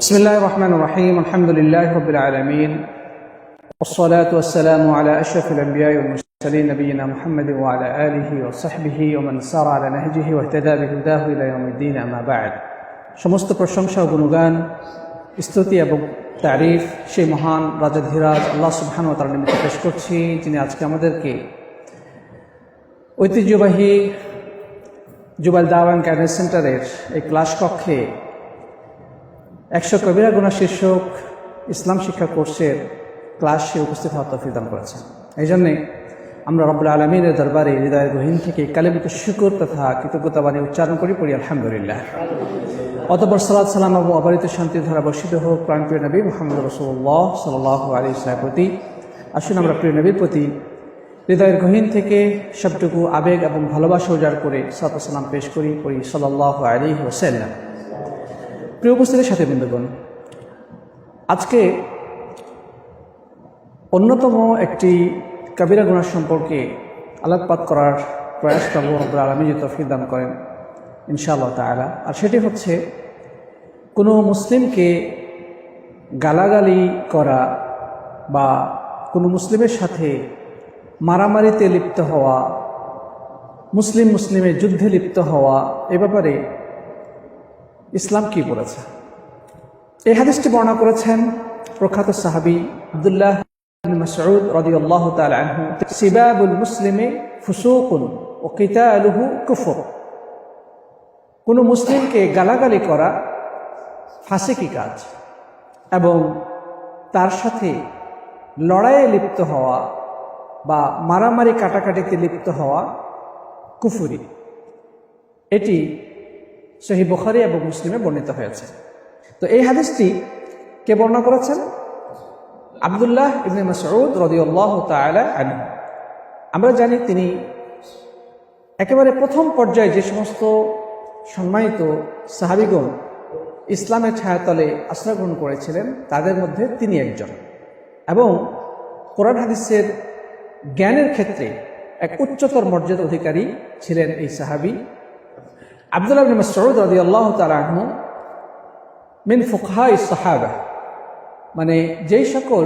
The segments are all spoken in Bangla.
بسم الله الرحمن الرحيم الحمد لله رب العالمين والصلاة والسلام على أشرف الأنبياء والمرسلين نبينا محمد وعلى آله وصحبه ومن سار على نهجه واهتدى بهداه إلى يوم الدين أما بعد সমস্ত প্রশংসা ও গুণগান স্তুতি এবং তারিফ সেই মহান রাজাধীরাজ আল্লাহ সুবহান ও তার নিমিত্ত পেশ করছি যিনি আজকে আমাদেরকে ঐতিহ্যবাহী জুবাইল দাওয়ান ক্যাডার সেন্টারের এই ক্লাস কক্ষে একশো কবিরা গুণা শীর্ষক ইসলাম শিক্ষা কোর্সের ক্লাসে উপস্থিত হওয়ার তফিক দান করেছেন এই জন্যে আমরা রব্বুল আলমীর দরবারে হৃদয়ের গহীন থেকে কালিমুত শুকুর তথা কৃতজ্ঞতা বাণী উচ্চারণ করি, পড়ি, আলহামদুলিল্লাহ। অতপর সালাদ সালাম এবং অবারিত শান্তির ধারা বর্ষিত হোক প্রাণপ্রিয় নবী মোহাম্মদ রসুল্লাহ সাল আলী ইসলামের প্রতি। আসুন আমরা প্রিয় নবীর প্রতি হৃদয়ের গহীন থেকে সবটুকু আবেগ এবং ভালোবাসা উজাড় করে সালাত সালাম পেশ করি, পড়ি সাল্লাহ আলী ওসাল্লাম প্রিয় উপস্থিতির সাথে বৃন্দগণ আজকে অন্যতম একটি কাবিরা গুণার সম্পর্কে আলোকপাত করার প্রয়াস করব আমরা আলমী যে তফিক দান করেন, ইনশাআল্লাহ তালা আর সেটি হচ্ছে, কোনো মুসলিমকে গালাগালি করা বা কোনো মুসলিমের সাথে মারামারিতে লিপ্ত হওয়া, মুসলিম মুসলিমের যুদ্ধে লিপ্ত হওয়া, এ ব্যাপারে ইসলাম কি বলেছে? এই হাদিসটি বর্ণনা করেছেন প্রখ্যাত সাহাবি আবদুল্লাহ রাদিয়াল্লাহু তাআলা ও কুফর। কোন মুসলিমকে গালাগালি করা ফাঁসিকি কাজ? এবং তার সাথে লড়াইয়ে লিপ্ত হওয়া বা মারামারি কাটাকাটিতে লিপ্ত হওয়া কুফুরি। এটি সহি বখারি এবং মুসলিমে বর্ণিত হয়েছে। তো এই হাদিসটি কে বর্ণনা করেছেন? আবদুল্লাহ ইবনে মাসউদ রদিউল্লাহ আনহু। আমরা জানি তিনি একেবারে প্রথম পর্যায়ে যে সমস্ত সম্মানিত সাহাবিগণ ইসলামের ছায়াতলে আশ্রয় গ্রহণ করেছিলেন, তাদের মধ্যে তিনি একজন। এবং কোরআন হাদিসের জ্ঞানের ক্ষেত্রে এক উচ্চতর মর্যাদা অধিকারী ছিলেন এই সাহাবি। আবদুল্লাহ বিন মাসউদ রাদিয়াল্লাহু তাআলা আনহু মিন সাহাবা মানে যেই সকল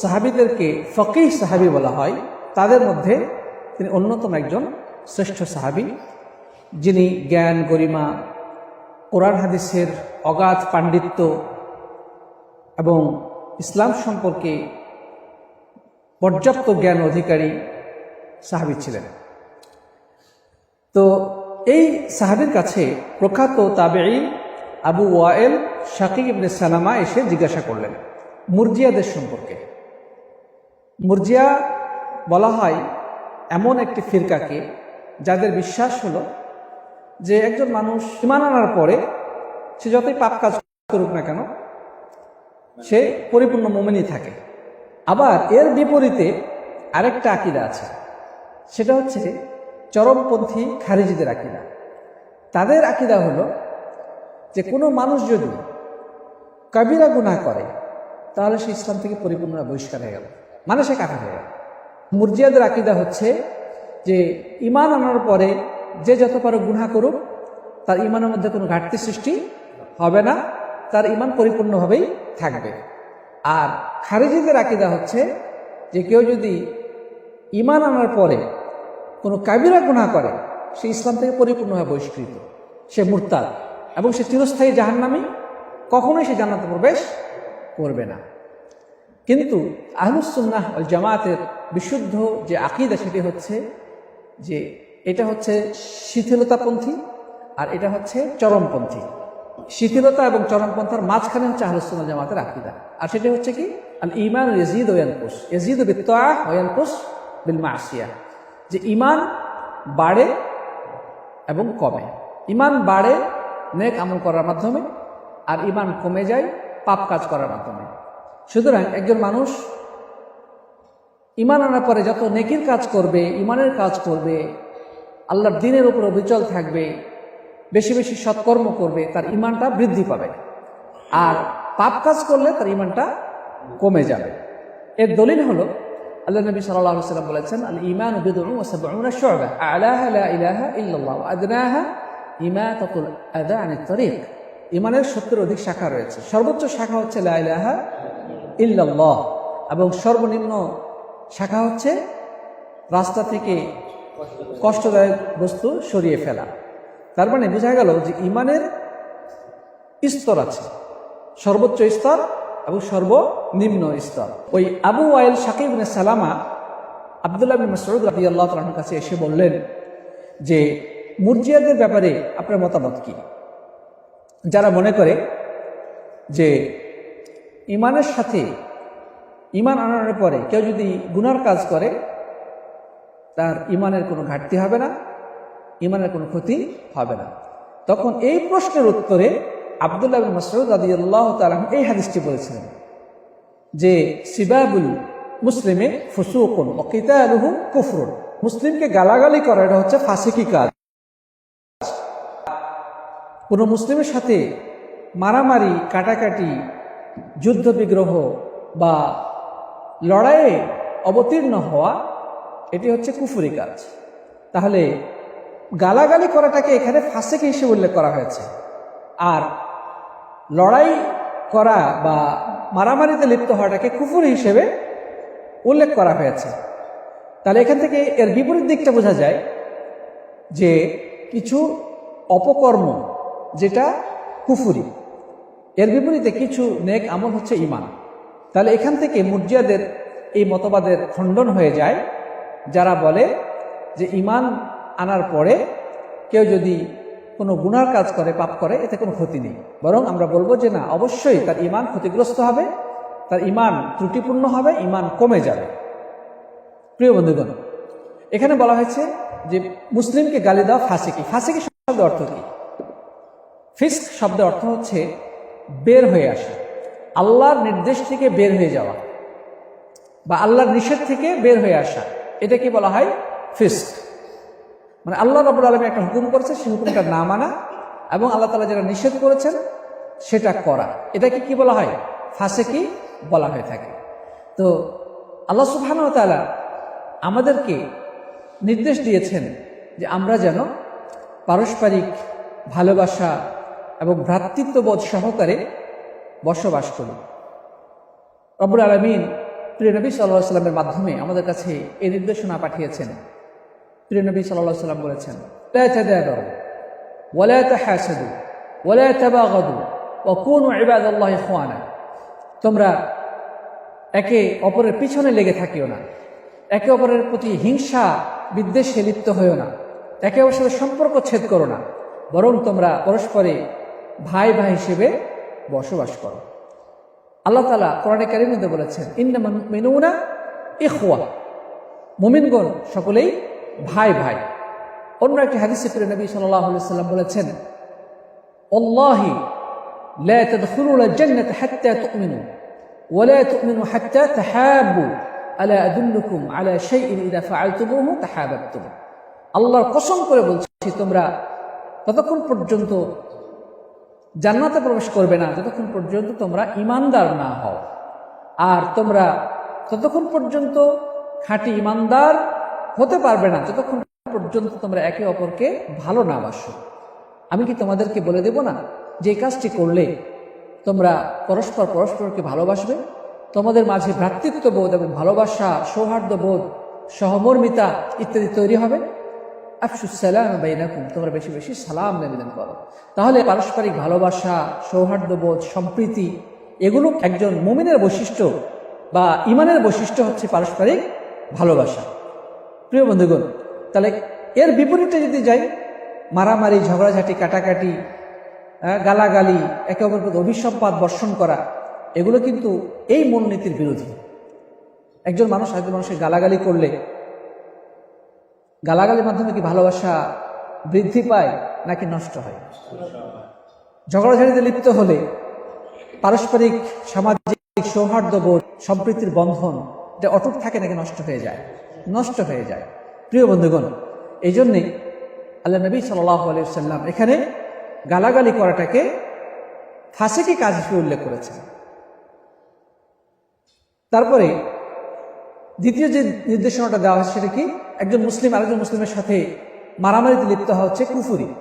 সাহাবিদেরকে ফকিহ সাহাবি বলা হয়, তাদের মধ্যে তিনি অন্যতম একজন শ্রেষ্ঠ সাহাবি, যিনি জ্ঞান, গরিমা, কোরআন হাদিসের অগাধ পাণ্ডিত্য এবং ইসলাম সম্পর্কে পর্যাপ্ত জ্ঞান অধিকারী সাহাবি ছিলেন। তো এই সাহাবির কাছে প্রখ্যাত তাবেই Abu Wail Shakib ibn Salama এসে জিজ্ঞাসা করলেন, মুরজিয়াদের সম্পর্কে। মুরজিয়া বলা হয় এমন একটি ফিরকাকে যাদের বিশ্বাস হলো যে একজন মানুষ ইমান আনার পরে সে যতই পাপ কাজ করুক না কেন, সে পরিপূর্ণ মোমেনই থাকে। আবার এর বিপরীতে আরেকটা আকিদা আছে, সেটা হচ্ছে চরমপন্থী খারিজিদের আকিদা। তাদের আকিদা হলো যে কোনো মানুষ যদি কবিরা গুণা করে, তাহলে সে ইসলাম থেকে পরিপূর্ণ বহিষ্কার হয়ে গেল মানে সে কাটা হয়ে গেল। মুরজিয়াদের আকিদা হচ্ছে যে ইমান আনার পরে যে যত পারো গুণা করুক, তার ইমানের মধ্যে কোনো ঘাটতি সৃষ্টি হবে না, তার ইমান পরিপূর্ণভাবেই থাকবে। আর খারিজিদের আকিদা হচ্ছে যে কেউ যদি ইমান আনার পরে কোনো কাবিরা গুণা করে, সে ইসলাম থেকে পরিপূর্ণভাবে বহিষ্কৃত। সে মুরতাদ এবং সে চিরস্থায়ী জাহান্নামি, কখনোই সে জান্নাতে প্রবেশ করবে না। কিন্তু আহমুসুল্লাহ জামাতের বিশুদ্ধ যে আকিদা সেটি হচ্ছে যে এটা হচ্ছে শিথিলতাপন্থী আর এটা হচ্ছে চরমপন্থী। শিথিলতা এবং চরমপন্থার মাঝখানে হচ্ছে আহলুসুল্লাহ জামাতের আকিদা। আর সেটা হচ্ছে কি? আল ইমান ইয়াজিদ ওয়ানকুস ইয়াজিদ বিত্তা ওয়ানকুস বিল মাসিয়া যে ইমান বাড়ে এবং কমে। ইমান বাড়ে, নেক আমল করার মাধ্যমে, আর ইমান কমে যায়, পাপ কাজ করার মাধ্যমে। সুতরাং একজন মানুষ ইমান আনার পরে যত নেকির কাজ করবে, ইমানের কাজ করবে, আল্লাহর দিনের উপর অবিচল থাকবে, বেশি বেশি সৎকর্ম করবে, তার ইমানটা বৃদ্ধি পাবে। আর পাপ কাজ করলে তার ইমানটা কমে যাবে। এর দলিল হলো আল্লাহ নবী সাল্লাল্লাহু আলাইহি ওয়াসাল্লাম বলেছেন আল ইমান সাবউনা শু'বা, আ'লাহা ইলাহা ইল্লাল্লাহ ওয়া আদনাহা ইমাতাতুল আযা আনিত তরিক ইমানের সত্তর অধিক শাখা রয়েছে সর্বোচ্চ শাখা হচ্ছে লা ইলাহা ইল্লাল্লাহ এবং সর্বনিম্ন শাখা হচ্ছে রাস্তা থেকে কষ্টদায়ক বস্তু সরিয়ে ফেলা তার মানে বোঝা গেল যে ইমানের স্তর আছে সর্বোচ্চ স্তর এবং সর্বনিম্ন স্তর। ওই আবু ওয়াইল সাকিব সালামা আবদুল্লাহ বিন মাসউদ রাদিয়াল্লাহু তাআলার কাছে এসে বললেন যে, মুরজিয়াদের ব্যাপারে আপনার মতামত কি? যারা মনে করে যে ইমানের সাথে ইমান আনানোর পরে কেউ যদি গুনার কাজ করে, তার ইমানের কোনো ঘাটতি হবে না ইমানের কোনো ক্ষতি হবে না। তখন এই প্রশ্নের উত্তরে আবদুল্লাহ বিন মাসউদ রাদিয়াল্লাহু তাআলা এই হাদিসটি বলেছিলেন যে সিবাবুল মুসলিমে ফুসুকুন ও কিতালুহু কুফরুন। মুসলিমকে গালাগালি করা এটা হচ্ছে ফাসিকি কাজ। কোনো মুসলিমের সাথে মারামারি, কাটাকাটি যুদ্ধ বিগ্রহ বা লড়াইয়ে অবতীর্ণ হওয়া এটি হচ্ছে কুফুরি কাজ। তাহলে গালাগালি করাটাকে এখানে ফাঁসেকে হিসেবে উল্লেখ করা হয়েছে। আর লড়াই করা বা মারামারিতে লিপ্ত হওয়াটাকে কুফুরি হিসেবে উল্লেখ করা হয়েছে। তাহলে এখান থেকে এর বিপরীত দিকটা বোঝা যায় যে কিছু অপকর্ম যেটা কুফুরি, এর বিপরীতে কিছু নেক আমল হচ্ছে ইমান তাহলে এখান থেকে মুরজিয়াদের এই মতবাদের খণ্ডন হয়ে যায়, যারা বলে যে ইমান আনার পরে কেউ যদি কোনো গুনার কাজ করে, পাপ করে, এতে কোনো ক্ষতি নেই। বরং আমরা বলব যে না, অবশ্যই তার ইমান ক্ষতিগ্রস্ত হবে, তার ইমান ত্রুটিপূর্ণ হবে ইমান কমে যাবে। প্রিয় বন্ধুগণ, এখানে বলা হয়েছে যে মুসলিমকে গালি দেওয়া ফাঁসিকি। ফাঁসিকি শব্দের অর্থ কি? ফিস্ক শব্দের অর্থ হচ্ছে বের হয়ে আসা, আল্লাহর নির্দেশ থেকে বের হয়ে যাওয়া বা আল্লাহর নিষেধ থেকে বের হয়ে আসা। এটাকে বলা হয় ফিস্ক। মানে আল্লাহ রবুল আলমী একটা হুকুম করেছে, সেই হুকুমটা না মানা এবং আল্লাহ তালা যেটা নিষেধ করেছেন, সেটা করা। এটাকে কি বলা হয়? ফাঁসে কি বলা হয়ে থাকে। তো আল্লাহ তাআলা আমাদেরকে নির্দেশ দিয়েছেন যে আমরা যেন পারস্পরিক ভালোবাসা এবং ভ্রাতৃত্ববোধ সহকারে বসবাস করি। রব্বুল আলমিন প্রিয় নবী সাল্লাহ সাল্লামের মাধ্যমে আমাদের কাছে এই নির্দেশনা পাঠিয়েছেন। প্রিয়নবী সাল্লাহ সাল্লাম বলেছেন আল্লাহ তোমরা একে অপরের পিছনে লেগে থাকিও না। একে অপরের প্রতি হিংসা, বিদ্বেষে লিপ্ত হইও না। একে অপরের সাথে সম্পর্ক ছেদ করো না। বরং তোমরা পরস্পরে ভাই ভাই হিসেবে বসবাস করো। আল্লাহ তালা কোরআনে কারিমিতে বলেছেন ইন্না মেনুনা এ খোয়া মোমিনগণ সকলেই ভাই ভাই। অন্য একটি হাদিসে প্রিয় নবী সাল্লাম বলেছেন তাহাবাবতুম আল্লাহর কসম করে বলছি, তোমরা ততক্ষণ পর্যন্ত জান্নাতে প্রবেশ করবে না, যতক্ষণ পর্যন্ত তোমরা ইমানদার না হও। আর তোমরা ততক্ষণ পর্যন্ত খাঁটি ইমানদার হতে পারবে না। যতক্ষণ পর্যন্ত তোমরা একে অপরকে ভালো না বাসো। আমি কি তোমাদেরকে বলে দেব না যে কাজটি করলে তোমরা পরস্পর পরস্পরকে ভালোবাসবে? তোমাদের মাঝে ভ্রাতৃত্ববোধ এবং ভালোবাসা, সৌহার্দ্যবোধ, সহমর্মিতা ইত্যাদি তৈরি হবে। আফসুসালাম বাইনাকুম, তোমরা বেশি বেশি সালাম লেনদেন করো। তাহলে পারস্পরিক ভালোবাসা, সৌহার্দ্যবোধ, সম্প্রীতি, এগুলো একজন মুমিনের বৈশিষ্ট্য বা ইমানের বৈশিষ্ট্য হচ্ছে পারস্পরিক ভালোবাসা। প্রিয় বন্ধুগণ, তাহলে এর বিপরীতে যদি যাই, মারামারি, ঝগড়াঝাটি, কাটাকাটি গালাগালি, একে অপরের প্রতি অভিসম্পাদ বর্ষণ করা, এগুলো কিন্তু এই মূলনীতির বিরোধী। একজন মানুষ আরেকজন মানুষের গালাগালি করলে, গালাগালির মাধ্যমে কি ভালোবাসা বৃদ্ধি পায়, নাকি নষ্ট হয়? ঝগড়াঝাড়িতে লিপ্ত হলে পারস্পরিক, সামাজিক, সৌহার্দ্যবোধ, সম্প্রীতির বন্ধন, এটা অটুট থাকে নাকি নষ্ট হয়ে যায়? নষ্ট হয়ে যায়। প্রিয় বন্ধুগণ এই জন্যেই আল্লাহ নবী সাল্লাহ এখানে গালাগালি করাটাকে ফাঁসেকি কাজ হিসেবে উল্লেখ করেছেন। তারপরে দ্বিতীয় যে নির্দেশনাটা দেওয়া হয়েছে সেটা কি? একজন মুসলিম আরেকজন মুসলিমের সাথে মারামারিতে লিপ্ত হওয়া হচ্ছে কুফুরি।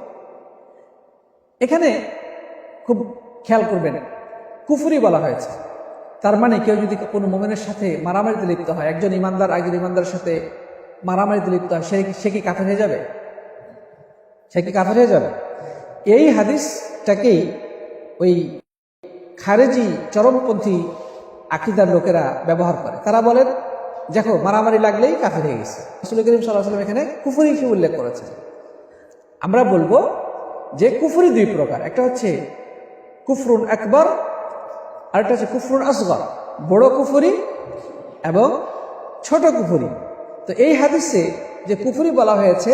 এখানে খুব খেয়াল করবেন, কুফুরি বলা হয়েছে। তার মানে কেউ যদি কোনো মোমেনের সাথে মারামারিতে লিপ্ত হয়, একজন ইমানদার আগের ইমানদারের সাথে মারামারিতে লিপ্ত হয়, সে সে কি কাফের হয়ে যাবে? সে কি কাফের হয়ে যাবে? এই হাদিসটাকেই ওই খারেজি চরমপন্থী আকিদার লোকেরা ব্যবহার করে। তারা বলেন, দেখো, মারামারি লাগলেই কাফের হয়ে গেছে। রসুল করিম সাল্লাহ সাল্লাম এখানে কুফুরি হিসেবে উল্লেখ করেছে আমরা বলব যে কুফুরি দুই প্রকার। একটা হচ্ছে কুফরুন একবার আরেকটা হচ্ছে কুফরুন আসগর, বড় কুফুরি এবং ছোট কুফুরি। তো এই হাদিসে যে কুফুরি বলা হয়েছে,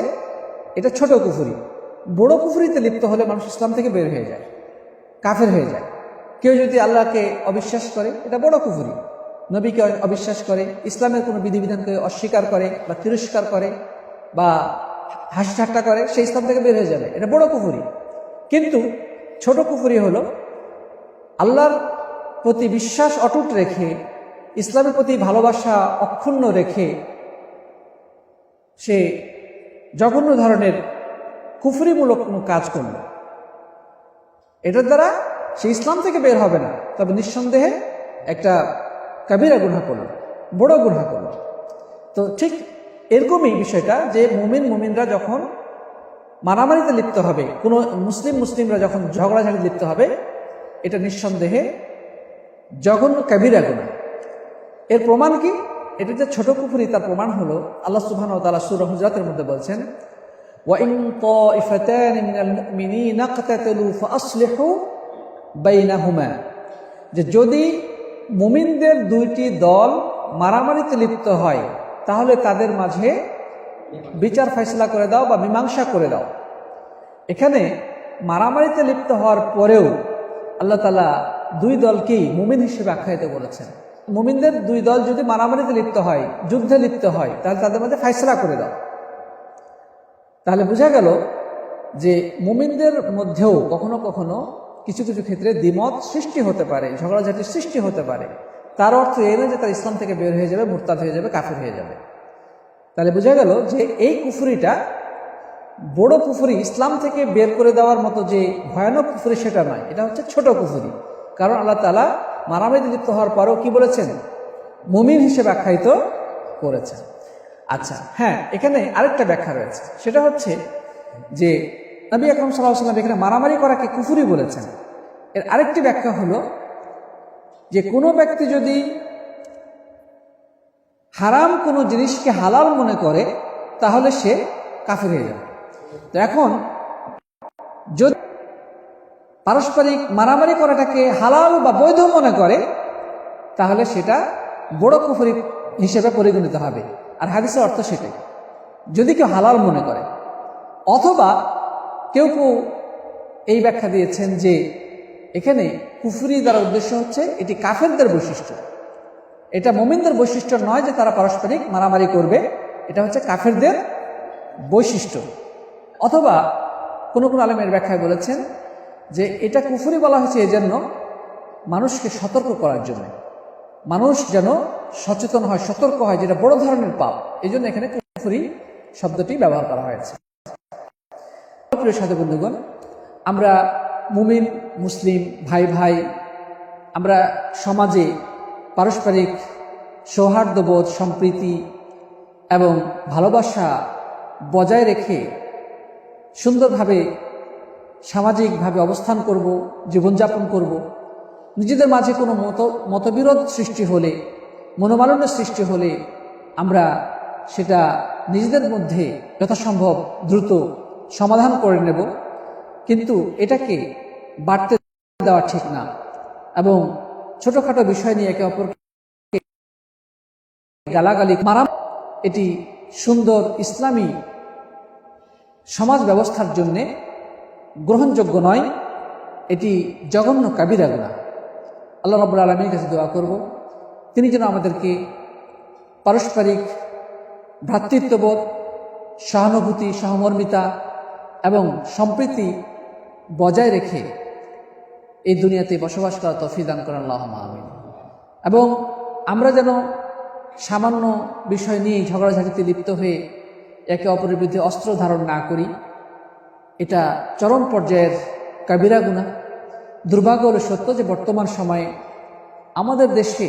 এটা ছোট কুফুরি। বড় কুফুরিতে লিপ্ত হলে মানুষ ইসলাম থেকে বের হয়ে যায়, কাফের হয়ে যায়। কেউ যদি আল্লাহকে অবিশ্বাস করে, এটা বড় কুফুরি। নবীকে অবিশ্বাস করে, ইসলামের কোনো বিধিবিধানকে অস্বীকার করে বা তিরস্কার করে বা হাসি ঠাট্টা করে সেই ইসলাম থেকে বের হয়ে যাবে। এটা বড় কুফুরি। কিন্তু ছোট কুফুরি হলো আল্লাহর প্রতি বিশ্বাস অটুট রেখে, ইসলামের প্রতি ভালোবাসা অক্ষুণ্ণ রেখে, সে জঘন্য ধরনের কুফরিমূলক কোনো কাজ করল। এটার দ্বারা সে ইসলাম থেকে বের হবে না, তবে নিঃসন্দেহে একটা কাবিরা গুণা করল, বড় গুণা করল। তো ঠিক এরকমই বিষয়টা যে মুমিন মুমিনরা যখন মারামারিতে লিপ্ত হবে, কোনো মুসলিম মুসলিমরা যখন ঝগড়াঝাড়ি লিপ্ত হবে, এটা নিঃসন্দেহে জঘন্য কাবিরা গুণা এর প্রমাণ কি? এটা যে ছোট কুফুরি, তার প্রমাণ হলো আল্লাহ সুবহান ও তালা সুর হুজরাতের মধ্যে বলছেন ওয়াইন তাইফাতান মিনাল মুমিনিনা ইকতাতালু ফাসলিহু বাইনাহুমা। যে যদি মুমিনদের দুইটি দল মারামারিতে লিপ্ত হয়, তাহলে তাদের মাঝে বিচার ফয়সলা করে দাও বা মীমাংসা করে দাও। এখানে মারামারিতে লিপ্ত হওয়ার পরেও আল্লাহ তালা দুই দলকেই মুমিন হিসেবে আখ্যায়িত করেছেন? মুমিনদের দুই দল যদি মারামারিতে লিপ্ত হয়, যুদ্ধে লিপ্ত হয়, তাহলে তাদের মধ্যে ফয়সলা করে দাও। তাহলে বোঝা গেল যে মুমিনদের মধ্যেও কখনো কখনো কিছু কিছু ক্ষেত্রে দ্বিমত সৃষ্টি হতে পারে ঝগড়াঝাটির সৃষ্টি হতে পারে। তার অর্থ এই না যে তার ইসলাম থেকে বের হয়ে যাবে, মুরতাদ হয়ে যাবে, কাফের হয়ে যাবে। তাহলে বোঝা গেল যে এই কুফুরিটা বড় কুফুরি ইসলাম থেকে বের করে দেওয়ার মতো যে ভয়ানক কুফুরি সেটা নয়, এটা হচ্ছে ছোট কুফুরি। কারণ আল্লাহ তালা মারামারিতে লিপ্ত হওয়ার পরেও কি বলেছেন? মুমিন হিসেবে আখ্যায়িত করেছেন। আচ্ছা হ্যাঁ এখানে আরেকটা ব্যাখ্যা রয়েছে। সেটা হচ্ছে যে নবী আকরম সাল্লাহ সাল্লাম এখানে মারামারি করাকে কুফুরি বলেছেন। এর আরেকটি ব্যাখ্যা হলো যে কোনো ব্যক্তি যদি হারাম কোনো জিনিসকে হালাল মনে করে, তাহলে সে কাফের হয়ে যাবে। তো এখন যদি পারস্পরিক মারামারি করাটাকে হালাল বা বৈধ মনে করে, তাহলে সেটা বড় কুফরি হিসেবে পরিগণিত হবে। আর হাদিসের অর্থ সেটাই। যদি কেউ হালাল মনে করে, অথবা কেউ কেউ এই ব্যাখ্যা দিয়েছেন যে এখানে কুফুরি দ্বারা উদ্দেশ্য হচ্ছে এটি কাফেরদের বৈশিষ্ট্য। এটা মোমিনদের বৈশিষ্ট্য নয় যে তারা পারস্পরিক মারামারি করবে, এটা হচ্ছে কাফেরদের বৈশিষ্ট্য। অথবা কোনো কোনো আলমের ব্যাখ্যায় বলেছেন যে এটা কুফুরি বলা হয়েছে এজন্য মানুষকে সতর্ক করার জন্য। মানুষ যেন সচেতন হয়, সতর্ক হয়, যেটা বড় ধরনের পাপ। এই জন্য এখানে কুফুরি শব্দটি ব্যবহার করা হয়েছে। প্রিয় সাথে বন্ধুগণ, আমরা মুমিন, মুসলিম, ভাই ভাই, আমরা সমাজে পারস্পরিক সৌহার্দ্যবোধ, সম্প্রীতি এবং ভালোবাসা বজায় রেখে সুন্দরভাবে সামাজিকভাবে অবস্থান করব, জীবনযাপন করব। নিজেদের মাঝে কোনো মত, মতবিরোধ সৃষ্টি হলে, মনোমালিন্য সৃষ্টি হলে আমরা সেটা নিজেদের মধ্যে যথাসম্ভব দ্রুত সমাধান করে নেব। কিন্তু এটাকে বাড়তে দেওয়া ঠিক না এবং ছোটখাটো বিষয় নিয়ে একে অপরকে গালাগালি, মারাম, এটি সুন্দর ইসলামী সমাজ ব্যবস্থার জন্যে গ্রহণযোগ্য নয়, এটি জঘন্য কাবিরা গুণা আল্লাহ রব্বুল আলমীর কাছে দোয়া করব, তিনি যেন আমাদেরকে পারস্পরিক ভ্রাতৃত্ববোধ, সহানুভূতি, সহমর্মিতা এবং সম্প্রীতি বজায় রেখে এই দুনিয়াতে বসবাস করা তফি দান করেন আল্লাহ আমিন এবং আমরা যেন সামান্য বিষয় নিয়ে ঝগড়াঝাটিতে লিপ্ত হয়ে একে অপরের বিরুদ্ধে অস্ত্র ধারণ না করি এটা চরম পর্যায়ের কাবিরা গুণা দুর্ভাগ্য হলো সত্য যে বর্তমান সময়ে আমাদের দেশে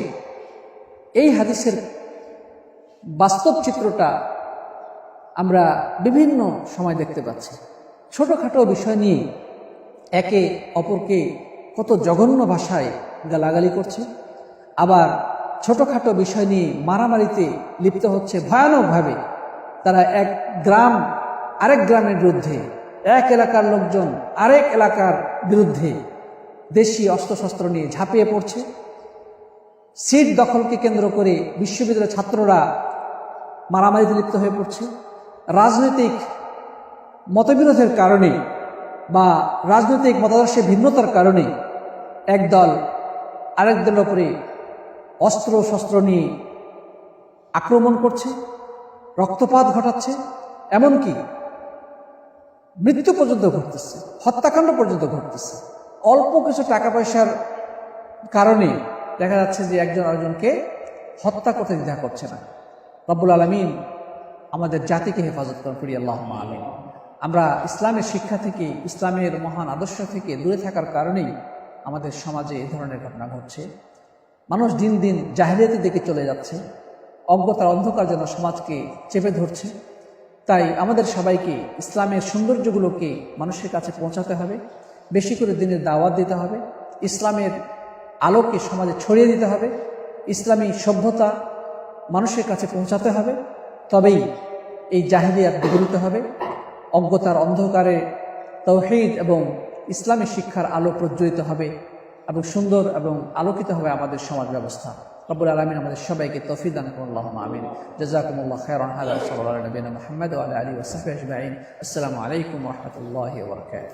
এই হাদিসের বাস্তব চিত্রটা আমরা বিভিন্ন সময় দেখতে পাচ্ছি। ছোটোখাটো বিষয় নিয়ে একে অপরকে কত জঘন্য ভাষায় গালাগালি করছে। আবার ছোটোখাটো বিষয় নিয়ে মারামারিতে লিপ্ত হচ্ছে ভয়ানকভাবে। তারা এক গ্রাম, আরেক গ্রামের বিরুদ্ধে এক এলাকার লোকজন আরেক এলাকার বিরুদ্ধে দেশি অস্ত্রশস্ত্র নিয়ে ঝাঁপিয়ে পড়ছে। সিট দখলকে কেন্দ্র করে বিশ্ববিদ্যালয়ের ছাত্ররা মারামারিতে লিপ্ত হয়ে পড়ছে। রাজনৈতিক মতবিরোধের কারণে বা রাজনৈতিক মতাদর্শের ভিন্নতার কারণে একদল আরেক দলের ওপরে অস্ত্র শস্ত্র নিয়ে আক্রমণ করছে, রক্তপাত ঘটাচ্ছে। এমনকি মৃত্যু পর্যন্ত ঘটতেছে, হত্যাকাণ্ড পর্যন্ত ঘটতেছে। অল্প কিছু টাকা পয়সার কারণে দেখা যাচ্ছে যে একজন আরেকজনকে হত্যা করতে দ্বিধা করছে না। রব্বুল আলমিন আমাদের জাতিকে হেফাজত করেন, করি আল্লাহ আলম আমরা ইসলামের শিক্ষা থেকে, ইসলামের মহান আদর্শ থেকে দূরে থাকার কারণেই আমাদের সমাজে এই ধরনের ঘটনা ঘটছে। মানুষ দিন দিন জাহেরিয়াতের দিকে চলে যাচ্ছে, অজ্ঞতার অন্ধকার যেন সমাজকে চেপে ধরছে। তাই আমাদের সবাইকে ইসলামের সৌন্দর্যগুলোকে মানুষের কাছে পৌঁছাতে হবে, বেশি করে দিনের দাওয়াত দিতে হবে, ইসলামের আলোকে সমাজে ছড়িয়ে দিতে হবে, ইসলামী সভ্যতা মানুষের কাছে পৌঁছাতে হবে, তবেই এই জাহিলিয়াত বিগলিত হবে, অজ্ঞতার অন্ধকারে তৌহিদ এবং ইসলামী শিক্ষার আলো প্রজ্বলিত হবে এবং সুন্দর এবং আলোকিত হবে আমাদের সমাজ ব্যবস্থা। রব্বুল আলমিন আমাদের সবাইকে তফিদান করল্লাহ আমিন জাজাকুমুল্লাহ খেরন হাজার সাল্লাহ নবীন মোহাম্মদ আলী ওসাফি আজমাইন আসসালামু আলাইকুম রহমতুল্লাহ বরকাত